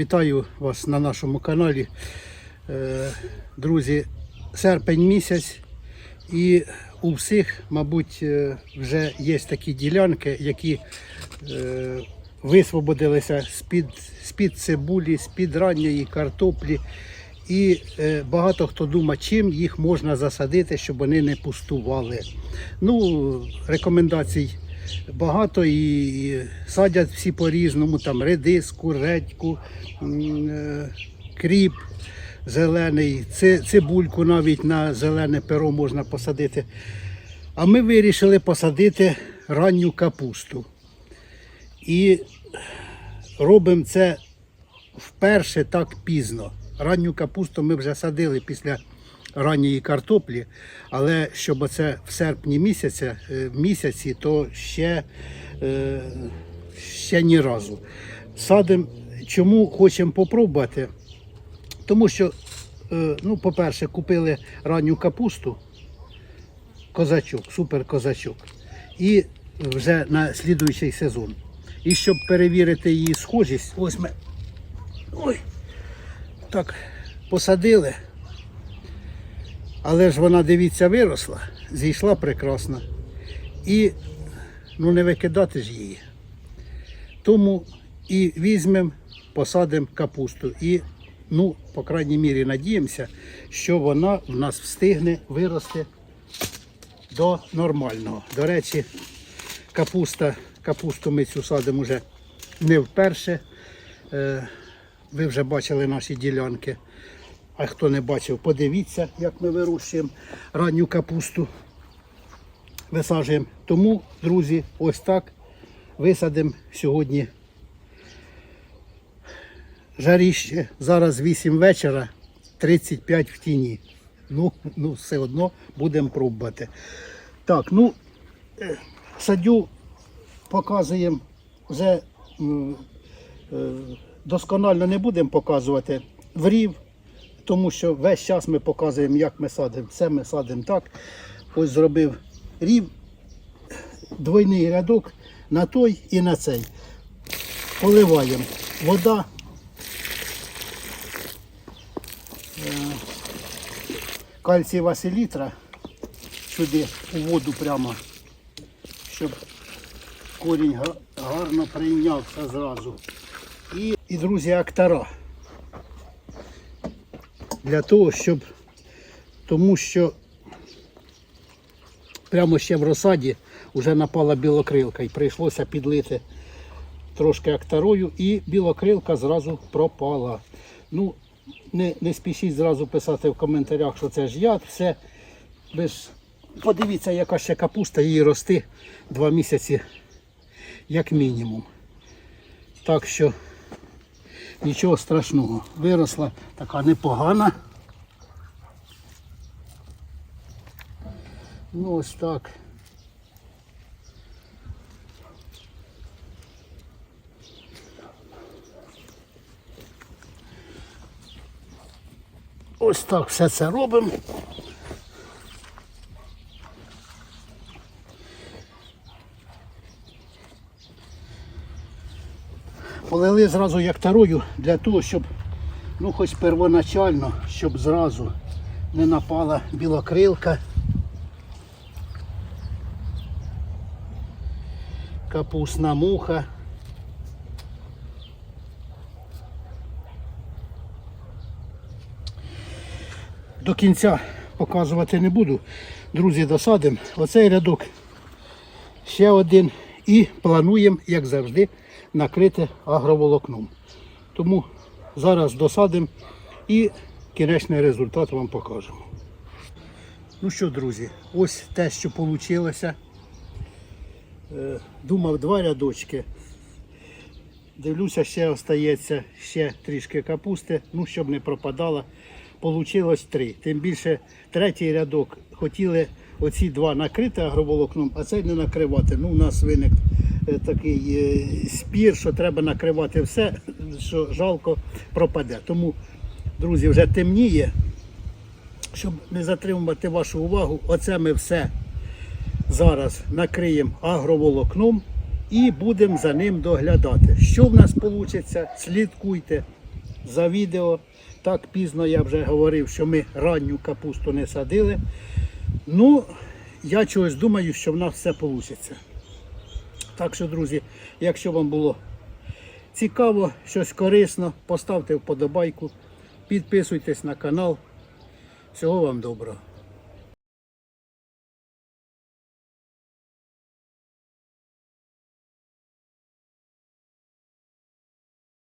Вітаю вас на нашому каналі. Е, Друзі, серпень місяць і у всіх, мабуть, е, вже є такі ділянки, які е, висвободилися з-під, з-під цибулі, з-під ранньої картоплі. І багато хто думає, чим їх можна засадити, щоб вони не пустували. Ну, рекомендацій багато і садять всі по-різному, там редиску, редьку, е, кріп зелений, цибульку навіть на зелене перо можна посадити. А ми вирішили посадити ранню капусту. І робимо це вперше так пізно. Ранню капусту ми вже садили після ранньої картоплі, але щоб це в серпні місяця, е, місяці, то ще, е, ще ні разу. Садимо, чому хочемо попробувати? Тому що, е, ну, по-перше, купили ранню капусту, козачок, супер козачок. І вже на слідуючий сезон. І щоб перевірити її схожість, ось ми ой, так посадили. Але ж вона, дивіться, виросла, зійшла прекрасно. І ну не викидати ж її. Тому і візьмемо, посадимо капусту. І, ну, по крайній мірі, надіємося, що вона в нас встигне вирости до нормального. До речі, капуста, капусту ми цю садимо вже не вперше. Е, Ви вже бачили наші ділянки. А хто не бачив, подивіться, як ми вирощуємо ранню капусту. Висаджуємо. Тому, друзі, ось так висадимо сьогодні жаріще. Зараз 8 вечора, 35 в тіні. Ну, ну все одно будемо пробувати. Так, ну, е, садю показуємо вже е, досконально не будемо показувати врів, тому що весь час ми показуємо, як ми садимо. Все ми садимо так. Ось зробив рів, двойний рядок на той і на цей. Поливаємо. Вода. е, Кальцієва селітра сюди у воду прямо, щоб корінь гарно прийнявся зразу. І, і друзі, актара. Для того, щоб, тому що прямо ще в розсаді вже напала білокрилка і прийшлося підлити трошки актарою і білокрилка зразу пропала. Ну, не, не спішіть зразу писати в коментарях, що це ж яд, все. Ви ж подивіться, яка ще капуста, її рости два місяці як мінімум. Так що нічого страшного. Виросла така непогана. Ну ось так. Ось так все це робимо. Полили зразу як тарою для того, щоб, ну хоч первоначально, щоб зразу не напала білокрилка. Капусна муха. До кінця показувати не буду. Друзі, досадимо. Оцей рядок ще один. І плануємо, як завжди, накрити агроволокном. Тому зараз досадимо і кінечний результат вам покажемо. Ну що, друзі, ось те, що вийшло. Думав два рядочки. Дивлюся, ще остається ще трішки капусти, ну щоб не пропадала. Получилось три. Тим більше третій рядок хотіли оці два накрити агроволокном, а цей не накривати. Ну, у нас виник е, такий е, спір, що треба накривати все, що жалко пропаде. Тому, друзі, вже темніє. Щоб не затримувати вашу увагу, оце ми все зараз накриємо агроволокном і будемо за ним доглядати. Що в нас вийде, слідкуйте. за відео. Так пізно я вже говорив, що ми ранню капусту не садили. Ну, я чогось думаю, що в нас все вийде. Так що, друзі, якщо вам було цікаво, щось корисно, поставте вподобайку, підписуйтесь на канал. Всього вам доброго.